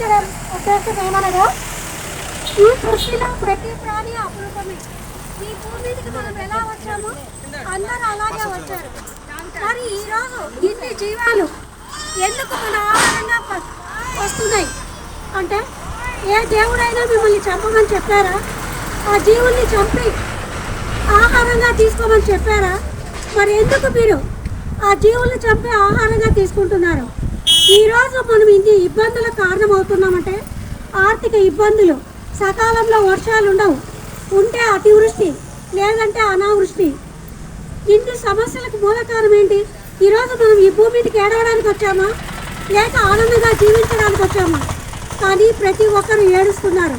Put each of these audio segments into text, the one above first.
నిర్వహించడం ఉద్దేశం ఏమనగా? ఈ సృష్టిలో ప్రతి ప్రాణి అపురూపమే. ఈ భూమి మీదకి మనం ఎలా వచ్చామో? అందరూ అలాగే వచ్చారు. మరి ఈరోజు ఇన్ని జీవాలు ఎందుకు మన ఆహారంగా వస్తున్నాయి? అంటే ఏ దేవుడైనా మిమ్మల్ని చంపమని చెప్పారా? ఆ జీవుల్ని చంపి ఆహారంగా తీసుకోమని చెప్పారా? మరి ఎందుకు మీరు ఆ జీవుల్ని చంపి ఆహారంగా తీసుకుంటున్నారు? ఈరోజు మనం ఇన్ని ఇబ్బందులకు కారణమవుతున్నామంటే ఆర్థిక ఇబ్బందులు సకాలంలో వర్షాలు ఉండవు ఉంటే అతివృష్టి లేదంటే అనావృష్టి. ఇన్ని సమస్యలకు మూల కారణం ఏంటి ఈరోజు మనం ఈ భూమి మీదకి ఏడవడానికి వచ్చామా? లేక ఆనందంగా జీవించడానికి వచ్చామా? కానీ ప్రతి ఒక్కరు ఏడుస్తున్నారు.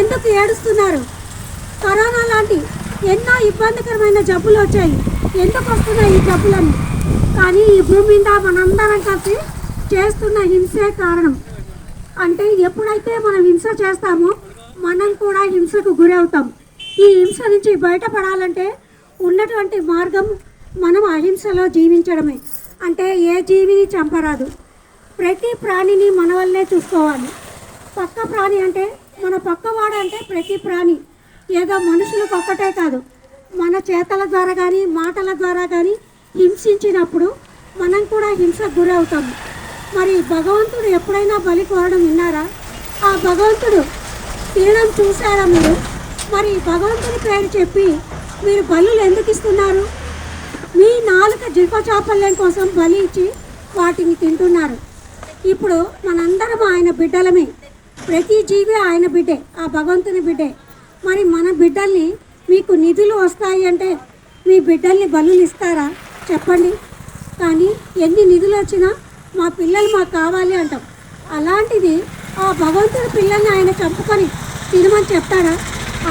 ఎందుకు ఏడుస్తున్నారు? కరోనా లాంటి ఎన్నో ఇబ్బందికరమైన జబ్బులు వచ్చాయి. ఎందుకు వస్తున్నాయి ఈ జబ్బులన్నీ? కానీ ఈ భూమి మీద మనందరం కలిసి చేస్తున్న హింసే కారణం. అంటే ఎప్పుడైతే మనం హింస చేస్తామో మనం కూడా హింసకు గురవుతాం. ఈ హింస నుంచి బయటపడాలంటే ఉన్నటువంటి మార్గం మనం అహింసలో జీవించడమే. అంటే ఏ జీవిని చంపరాదు. ప్రతి ప్రాణిని మన వల్లే చూసుకోవాలి. పక్క ప్రాణి అంటే మన పక్కవాడు అంటే ప్రతి ప్రాణి. ఏదో మనుషులకు ఒక్కటే కాదు. మన చేతల ద్వారా కానీ మాటల ద్వారా కానీ హింసించినప్పుడు మనం కూడా హింసకు గురవుతాము మరి భగవంతుడు ఎప్పుడైనా బలి కోరడం విన్నారా? ఆ భగవంతుడు తినడం చూసారా మీరు? మరి భగవంతుని పేరు చెప్పి మీరు బలులు ఎందుకు ఇస్తున్నారు? మీ నాలుక జిల్ప చాపల్యం కోసం బలి ఇచ్చి వాటిని తింటున్నారు. ఇప్పుడు మనందరం ఆయన బిడ్డలమే. ప్రతి జీవి ఆయన బిడ్డే ఆ భగవంతుని బిడ్డే. మరి మన బిడ్డల్ని మీకు నిధులు వస్తాయి అంటే మీ బిడ్డల్ని బలులు ఇస్తారా? చెప్పండి. కానీ ఎన్ని నిధులు వచ్చినా మా పిల్లలు మాకు కావాలి అంటాం. అలాంటిది ఆ భగవంతుడి పిల్లల్ని ఆయన చంపుకొని తినమని చెప్తాడా?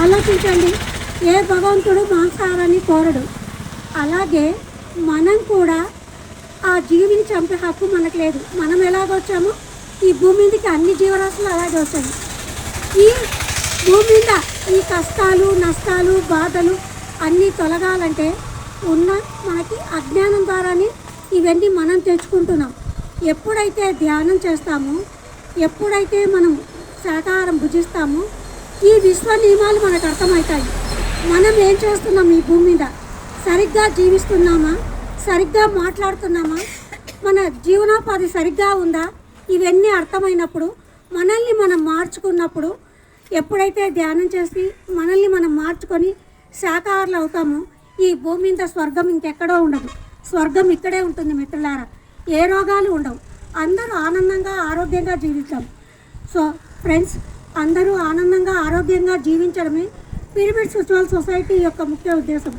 ఆలోచించండి. ఏ భగవంతుడు మాంసాహారాన్ని కోరడు. అలాగే మనం కూడా ఆ జీవిని చంపే హక్కు మనకు లేదు. మనం ఎలాగొచ్చామో ఈ భూమి మీదకి అన్ని జీవరాశులు అలాగే వచ్చాయి. ఈ భూమి మీద ఈ కష్టాలు నష్టాలు బాధలు అన్నీ తొలగాలంటే ఉన్న మనకి అజ్ఞానం ద్వారానే ఇవన్నీ మనం తెచ్చుకుంటున్నాం. ఎప్పుడైతే ధ్యానం చేస్తామో ఎప్పుడైతే మనం శాకాహారం భుజిస్తామో ఈ విశ్వ నియమాలు మనకు అర్థమవుతాయి. మనం ఏం చేస్తున్నాం ఈ భూమి మీద? సరిగ్గా జీవిస్తున్నామా? సరిగ్గా మాట్లాడుతున్నామా? మన జీవనోపాధి సరిగ్గా ఉందా? ఇవన్నీ అర్థమైనప్పుడు మనల్ని మనం మార్చుకున్నప్పుడు ఎప్పుడైతే ధ్యానం చేసి మనల్ని మనం మార్చుకొని శాకాహారులు అవుతామో ఈ భూమి మీద స్వర్గం ఇంకెక్కడో ఉండదు. స్వర్గం ఇక్కడే ఉంటుంది మిత్రులారా. ఏ రోగాలు ఉండవు. అందరూ ఆనందంగా ఆరోగ్యంగా జీవిస్తాం సో ఫ్రెండ్స్ అందరూ ఆనందంగా ఆరోగ్యంగా జీవించడమే పిరమిడ్ స్పిరిచువల్ సొసైటీ యొక్క ముఖ్య ఉద్దేశం.